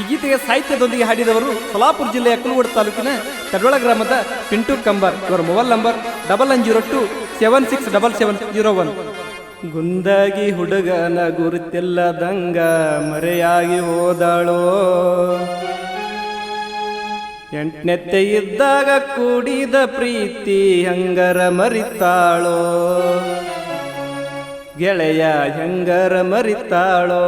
ಈ ಗೀತೆಗೆ ಸಾಹಿತ್ಯದೊಂದಿಗೆ ಹಾಡಿದವರು ಸೊಲಾಪುರ ಜಿಲ್ಲೆಯ ಕುಲಗೋಡು ತಾಲೂಕಿನ ತಡೋಳ ಗ್ರಾಮದ ಪಿಂಟು ಕಂಬರ್. ಇವರ mobile number double one zero two seven six double seven zero one. ಗುಂದಾಗಿ ಹುಡುಗನ ಗುರುತಿಲ್ಲದಂಗ ಮರೆಯಾಗಿ ಹೋದಾಳೋ. ಎಂಟನೆತ್ತೆ ಇದ್ದಾಗ ಕೂಡಿದ ಪ್ರೀತಿ ಹಂಗರ ಮರಿತಾಳೋ. ಗೆಳೆಯ ಹೆಂಗರ ಮರಿತಾಳೋ.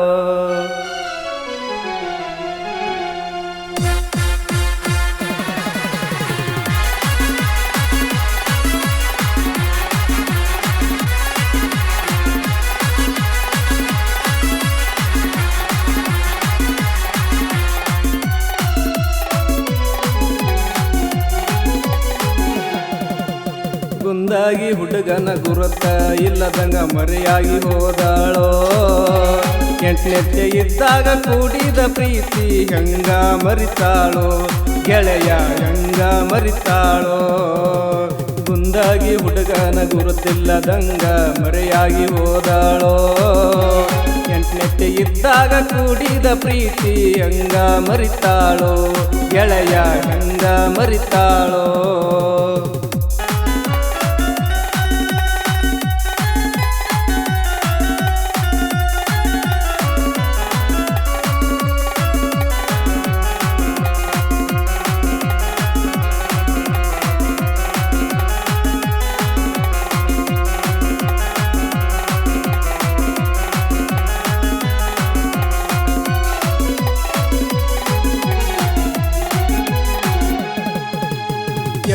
ಗುಂದಾಗಿ ಹುಡುಗನ ಗುರುತ ಇಲ್ಲದಂಗ ಮರೆಯಾಗಿ ಹೋದಾಳೋ. ಎಂಟ್ಲೆಟ್ಟೆ ಇದ್ದಾಗ ಕೂಡಿದ ಪ್ರೀತಿ ಹೆಂಗ ಮರಿತಾಳೋ. ಗೆಳೆಯ ಹೆಂಗ ಮರಿತಾಳೋ. ಗುಂದಾಗಿ ಹುಡುಗನ ಗುರುತಿಲ್ಲದಂಗ ಮರೆಯಾಗಿ ಹೋದಾಳೋ. ಎಂಟನೆತ್ತೆ ಇದ್ದಾಗ ಕೂಡಿದ ಪ್ರೀತಿ ಹೆಂಗ ಮರಿತಾಳೋ. ಗೆಳೆಯ ಹೆಂಗ ಮರಿತಾಳೋ.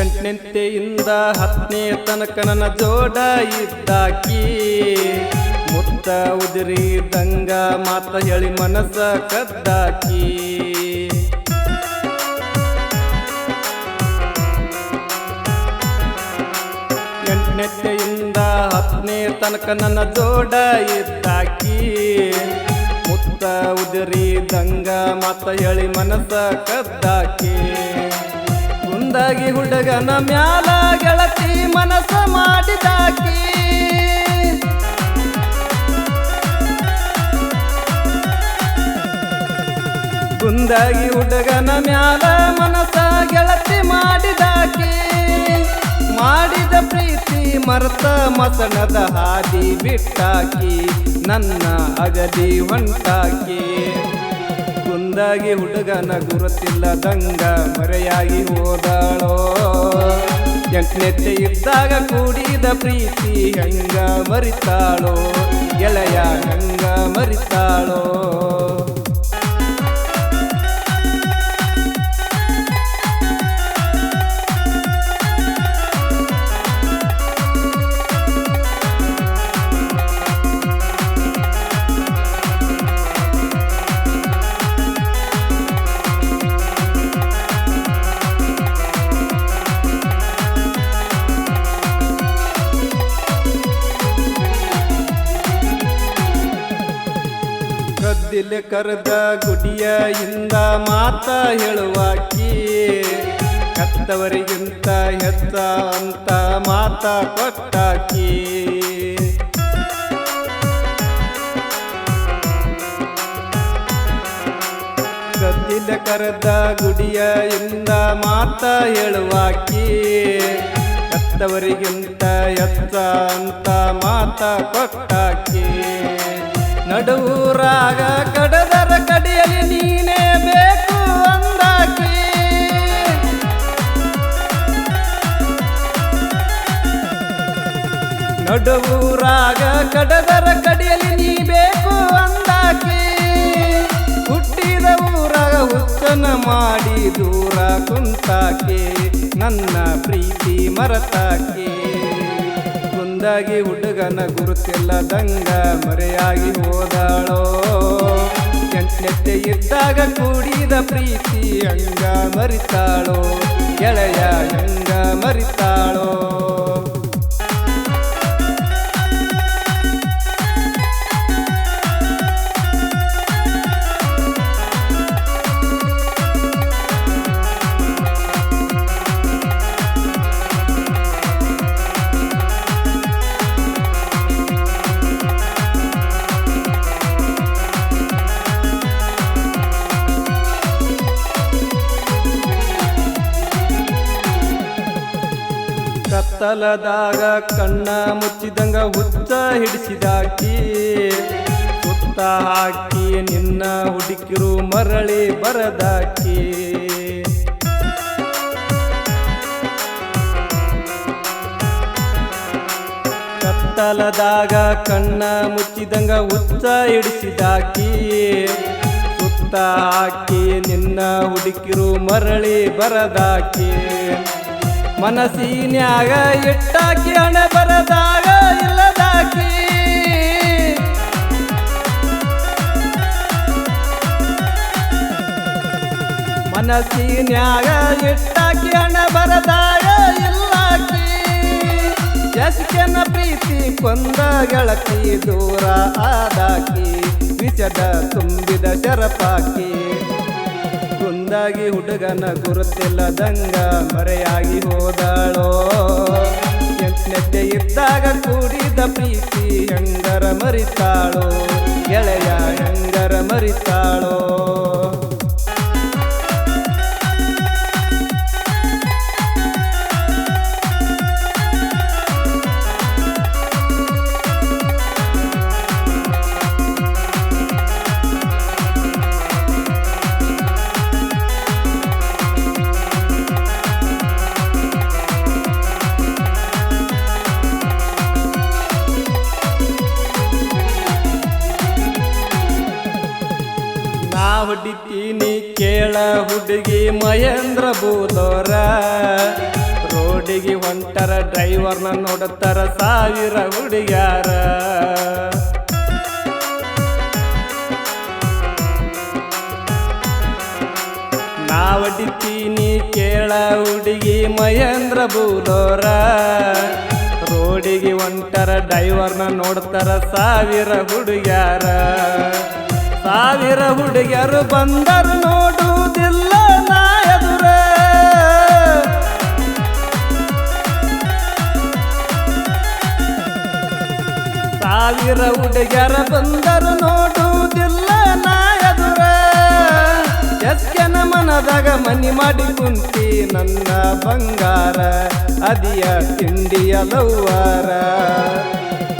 ಎಂಟನೆಂತೆಯಿಂದ ಹತ್ತನೇ ತನಕ ನನ್ನ ಜೋಡ ಇದ್ದಾಕಿ. ಮುತ್ತ ಉದುರಿ ದಂಗ ಮಾತ ಹೇಳಿ ಮನಸ್ಸ ಕದ್ದಾಕಿ. ಎಂಟನೆಂತೆಯಿಂದ ಹತ್ತನೇ ತನಕ ನನ್ನ ಜೋಡ ಇದ್ದಾಕಿ. ಮುತ್ತ ಉದಿರಿ ದಂಗ ಮಾತ ಹೇಳಿ ಮನಸ್ಸ ಕದ್ದಾಕಿ. ಮುಂದಾಗಿ ಹುಡುಗನ ಮ್ಯಾಲ ಗೆಳತಿ ಮನಸ್ಸ ಮಾಡಿದಾಕಿ. ಗುಂದಾಗಿ ಹುಡುಗನ ಮ್ಯಾಲ ಮನಸ್ಸ ಗೆಳತಿ ಮಾಡಿದಾಕಿ. ಮಾಡಿದ ಪ್ರೀತಿ ಮರ್ತ ಮಸಣದ ಹಾದಿ ಬಿಟ್ಟಾಕಿ. ನನ್ನ ಅಗದಿ ಹೊಂಟಾಕಿ. ಕುಂದಾಗಿ ಹುಡುಗನ ಗುರುತಿಲ್ಲದಂಗ ಮರೆಯಾಗಿ ಹೋದಾಳೋ. ಎಂಟನೆತ್ತೆ ಇದ್ದಾಗ ಕೂಡಿದ ಪ್ರೀತಿ ಹೆಂಗ ಮರಿತಾಳೋ. ಗೆಳೆಯ ಹೆಂಗ ಮರಿತಾಳೋ. ಕರೆದ ಗುಡಿಯ ಇಂದ ಮಾತ ಹೇಳುವಾಕಿ, ಕತ್ತವರಿಗಿಂತ ಹೆತ್ತ ಅಂತ ಮಾತ ಕೊಟ್ಟಾಕಿ. ಗದ್ದಿಲ ಕರೆದ ಗುಡಿಯ ಇಂದ ಮಾತ ಹೇಳುವಾಕಿ, ಕತ್ತವರಿಗಿಂತ ಎತ್ತ ಅಂತ ಮಾತ ಕೊಟ್ಟಾಕಿ. ನಡುವೂರಾಗ ಕಡದರ ಕಡಿಯಲಿ ನೀನೇ ಬೇಕು ಅಂದಾಕಿ. ನಡುವೂರಾಗ ಕಡದರ ಕಡಿಯಲಿ ನೀ ಬೇಕು ಅಂದಾಕಿ. ಹುಟ್ಟಿದ ಊರಾಗ ಹುಚ್ಚನ ಮಾಡಿ ದೂರ ಕುಂತಾಕೆ. ನನ್ನ ಪ್ರೀತಿ ಮರತಾಕಿ. ಮುಂದಾಗಿ ಹುಡುಗನ ಗುರುತಿಲ್ಲದಂಗ ಮರೆಯಾಗಿ ಹೋದಾಳೋ. ಎಂಟ್ನೆತ್ತೆ ಇದ್ದಾಗ ಕೂಡಿದ ಪ್ರೀತಿ ಅಂಗ ಮರಿತಾಳೋ. ಗೆಳೆಯ ಹಂಗ ಮರಿತಾಳೋ. ಕತ್ತಲದಾಗ ಕಣ್ಣ ಮುಚ್ಚಿದಂಗ ಹುಚ್ಚ ಹಿಡಿಸಿದಾಕಿ. ಸುತ್ತ ಹಾಕಿ ನಿನ್ನ ಹುಡುಕಿರು ಮರಳಿ ಬರದಾಕಿ. ಕತ್ತಲದಾಗ ಕಣ್ಣ ಮುಚ್ಚಿದಂಗ ಹುಚ್ಚ ಹಿಡಿಸಿದಾಕಿ. ಸುತ್ತ ಹಾಕಿ ನಿನ್ನ ಹುಡುಕಿರು ಮರಳಿ ಬರದಾಕಿ. ಮನಸ್ಸಿನ್ಯಾಗ ಇಟ್ಟಾಕಿ ಹಣೆ ಬರದಾಗ ಇಲ್ಲದಾಕಿ. ಮನಸ್ಸಿನ್ಯಾಗ ಇಟ್ಟಾಕಿ ಹಣೆ ಬರದಾಗ ಇಲ್ಲಾಕಿ. ಎಸ್ಕೆನ ಪ್ರೀತಿ ಕೊಂದ ಗೆಳತಿ ದೂರ ಆದಾಕಿ. ವಿಜದ ತುಂಬಿದ ಶರಪಾಕಿ. ಕುಂದಾಗಿ ಹುಡುಗನ ಗುರುತಿಲ್ಲದಂಗ ಮರೆಯಾಗಿ ಹೋದಾಳೋ. ಎಂಟನೆತ್ತೆ ಇದ್ದಾಗ ಕೂಡಿದ ಪ್ರೀತಿ ಹೆಂಗರ ಮರಿತಾಳೋ. ಗೆಳೆಯ ಹೆಂಗರ ಮರಿತಾಳೋ. ಹುಡುಗಿ ಮಹೇಂದ್ರ ಬೂದೋರ ರೋಡಿಗೆ ಹೊಂಟರ ಡ್ರೈವರ್ನ ನೋಡುತ್ತಾರ ಸಾವಿರ ಹುಡುಗ್ಯಾರ. ನಾವಡಿತೀನಿ ಕೇಳ ಹುಡುಗಿ ಮಹೇಂದ್ರ ಬೂದೋರ ರೋಡಿಗೆ ಹೊಂಟರ ಡ್ರೈವರ್ನ ನೋಡ್ತಾರ ಸಾವಿರ ಹುಡುಗ್ಯಾರ. ಸಾವಿರ ಹುಡುಗಿಯರು ಬಂದರು ನೋಡುವುದಿಲ್ಲ ಸಾವಿರ ಉಡುಗರ ಬಂದರು ನೋಡುವುದಿಲ್ಲ ನಾ ಎಸ್ಕೆನ ಮನದಾಗ ಮನಿ ಮಾಡಿ ಕುಂತಿ ನನ್ನ ಬಂಗಾರ, ಅದಿಯ ತಿಂಡಿಯ ಲವ್ವಾರ.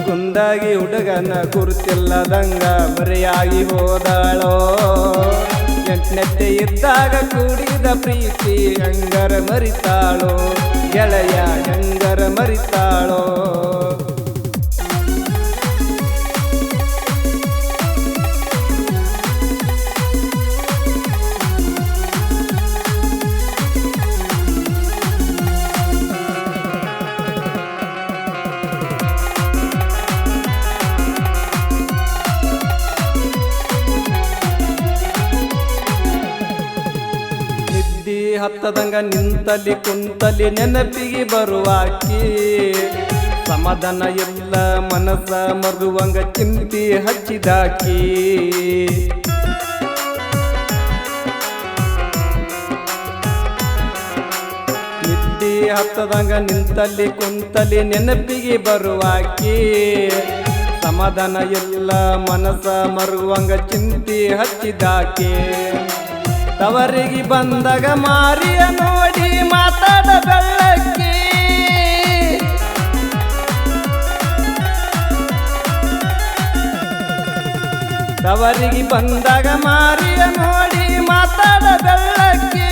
ಕುಂದಾಗಿ ಹುಡುಗನ ಗುರುತಿಲ್ಲದಂಗ ಬರೆಯಾಗಿ ಹೋದಾಳೋ. ಎಂಟನೆತ್ತೆ ಇದ್ದಾಗ ಕೂಡಿದ ಪ್ರೀತಿ ಹೆಂಗರ ಮರಿತಾಳೋ, ಗೆಳೆಯ ಹೆಂಗರ ಮರಿತಾಳೋ. ಹತ್ತದಂಗ ನಿಂತಲಿ ಕುಂತಲಿ ನೆನಪಿಗೆ ಬರುವಾಕಿ ಸಮಾಧಾನ ಇಲ್ಲ, ಮನಸ್ಸ ಮರುವಂಗ ಚಿಂತಿ ಹಚ್ಚಿದಾಕಿ ನಿಂತಿ ಹತ್ತದಂಗ ನಿಂತಲಿ ಕುಂತಲಿ ನೆನಪಿಗೆ ಬರುವಾಕಿ ಸಮಾಧಾನ ಇಲ್ಲ ಮನಸ ಮರುವಂಗ ಚಿಂತಿ ಹಚ್ಚಿದಾಕಿ ತವರಿಗೆ ಬಂದಾಗ ಮಾರಿಯ ನೋಡಿ ಮಾತಾಡ ಬೆಳ್ಳಕ್ಕಿ ತವರಿಗೆ ಬಂದಾಗ ಮಾರಿಯ ನೋಡಿ ಮಾತಾಡ ಬೆಳ್ಳಕ್ಕಿ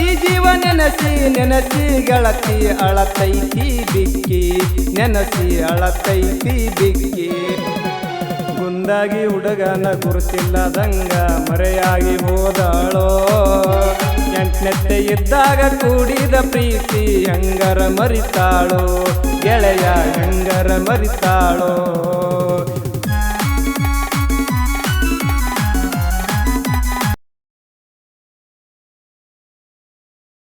ಈ ಜೀವ ನೆನಸಿ ನೆನಸಿ ಗೆಳತಿ ಅಳತೈತಿ ಬಿಕ್ಕಿ, ನೆನಸಿ ಅಳತೈತಿ ಬಿಕ್ಕಿ. ಗುಂದಾಗಿ ಹುಡುಗನ ಗುರುತಿಲ್ಲದಂಗ ಮರೆಯಾಗಿ ಹೋದಾಳೋ. ಎಂಟನೆತ್ತೆ ಇದ್ದಾಗ ಕೂಡಿದ ಪ್ರೀತಿ ಹೆಂಗರ ಮರಿತಾಳೋ. ಗೆಳೆಯ ಹೆಂಗರ ಮರಿತಾಳೋ.